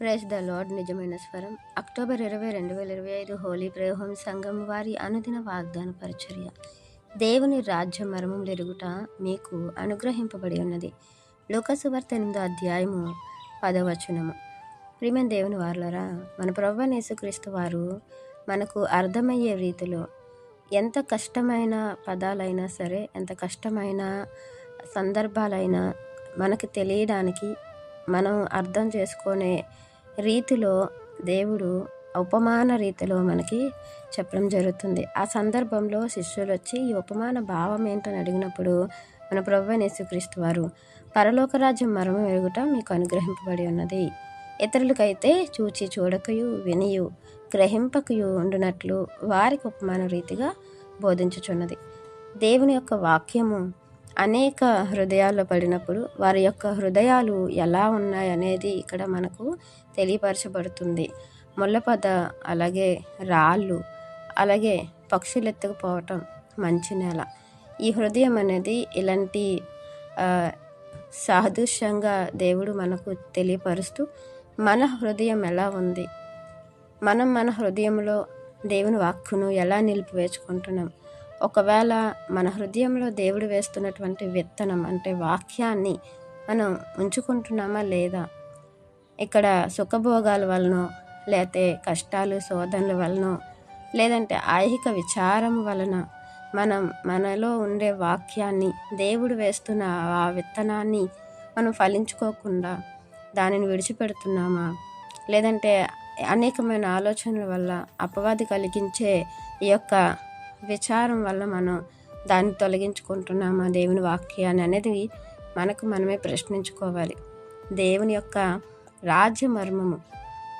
Praise the lord నిజమైన స్వరం. October ఇరవై రెండు వేల ఇరవై ఐదు హోలీ ప్రయోహం సంఘం వారి అనుదిన వాగ్దాన పరిచర్య. దేవుని రాజ్య మర్మం ఎరుగుట మీకు అనుగ్రహింపబడి ఉన్నది. లోకసువార్త ఎనిమిదో అధ్యాయము పదవచనము. ప్రియమైన దేవుని వారులరా మన ప్రభు యేసుక్రీస్తు వారు మనకు అర్థమయ్యే రీతిలో ఎంత కష్టమైన పదాలైనా సరే ఎంత కష్టమైన సందర్భాలైనా మనకు తెలియడానికి మనం అర్థం చేసుకునే రీతిలో దేవుడు ఉపమాన రీతిలో మనకి చెప్పడం జరుగుతుంది. ఆ సందర్భంలో శిష్యులు వచ్చి ఈ ఉపమాన భావం ఏంటని అడిగినప్పుడు మన ప్రభు యేసుక్రీస్తు వారు పరలోక రాజ్యం మరమ ఎరుగుట మీకు అనుగ్రహింపబడి ఉన్నది. ఇతరులకైతే చూచి చూడకయు వినియు గ్రహింపకయు ఉండునట్లు వారికి ఉపమాన రీతిగా బోధించుచున్నది. దేవుని యొక్క వాక్యము అనేక హృదయాల్లో పడినప్పుడు వారి యొక్క హృదయాలు ఎలా ఉన్నాయి అనేది ఇక్కడ మనకు తెలియపరచబడుతుంది. ముళ్ళపద అలాగే రాళ్ళు అలాగే పక్షులు ఎత్తుకుపోవటం మంచి నేల. ఈ హృదయం అనేది ఇలాంటి సాదృశ్యంగా దేవుడు మనకు తెలియపరుస్తూ మన హృదయం ఎలా ఉంది మనం మన హృదయంలో దేవుని వాక్కును ఎలా నిలిపివేసుకుంటున్నాం ఒకవేళ మన హృదయంలో దేవుడు వేస్తున్నటువంటి విత్తనం అంటే వాక్యాన్ని మనం ఉంచుకుంటున్నామా లేదా? ఇక్కడ సుఖభోగాల వలనో లేతే కష్టాలు శోధనల వలనో లేదంటే ఐహిక విచారం వలన మనం మనలో ఉండే వాక్యాన్ని దేవుడు వేస్తున్న ఆ విత్తనాన్ని మనం ఫలించుకోకుండా దానిని విడిచిపెడుతున్నామా? లేదంటే అనేకమైన ఆలోచనల వల్ల అపవాది కలిగించే ఈ యొక్క విచారం వల్ల మనం దాన్ని తొలగించుకుంటున్నామా దేవుని వాక్యాన్ని అనేది మనకు మనమే ప్రశ్నించుకోవాలి. దేవుని యొక్క రాజ్య మర్మము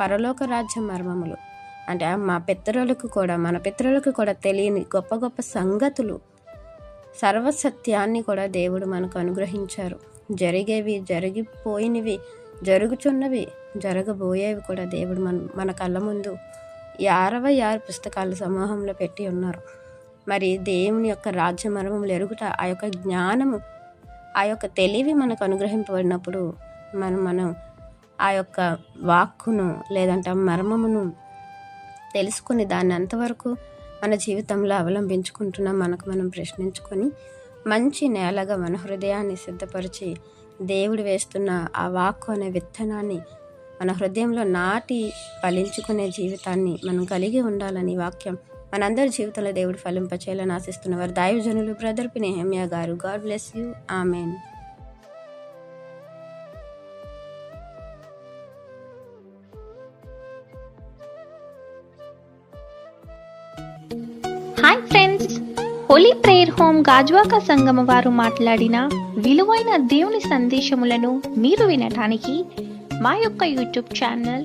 పరలోక రాజ్య మర్మములు. అంటే మా పితరులకు కూడా మన పితరులకు కూడా తెలియని గొప్ప గొప్ప సంగతులు సర్వసత్యాన్ని కూడా దేవుడు మనకు అనుగ్రహించారు. జరిగేవి జరిగిపోయినవి జరుగుచున్నవి జరగబోయేవి కూడా దేవుడు మన మన కళ్ళ ముందు ఈ అరవై ఆరు పుస్తకాల సమూహంలో పెట్టి ఉన్నారు. మరి దేవుని యొక్క రాజ్య మర్మములు ఎరుగుట ఆ యొక్క జ్ఞానము ఆ యొక్క తెలివి మనకు అనుగ్రహింపబడినప్పుడు మనం మనం ఆ యొక్క వాక్కును లేదంటే మర్మమును తెలుసుకుని దాన్ని అంతవరకు మన జీవితంలో అవలంబించుకుంటున్నాం మనకు మనం ప్రశ్నించుకొని మంచి నేలగా మన హృదయాన్ని సిద్ధపరిచి దేవుడు వేస్తున్న ఆ వాక్కు అనే విత్తనాన్ని మన హృదయంలో నాటి ఫలించుకునే జీవితాన్ని మనం కలిగి ఉండాలని వాక్యం మనందరి జీవితంలో దేవుడు ఫలింపచేయాలని ఆశిస్తున్న వారు దైవజనులు బ్రదర్ పినేహమ్య గారు. God bless you. Amen. Hi friends holy prayer home Gajuwaka సంగమ వారు మాట్లాడిన విలువైన దేవుని సందేశములను మీరు వినటానికి మా యొక్క యూట్యూబ్ ఛానల్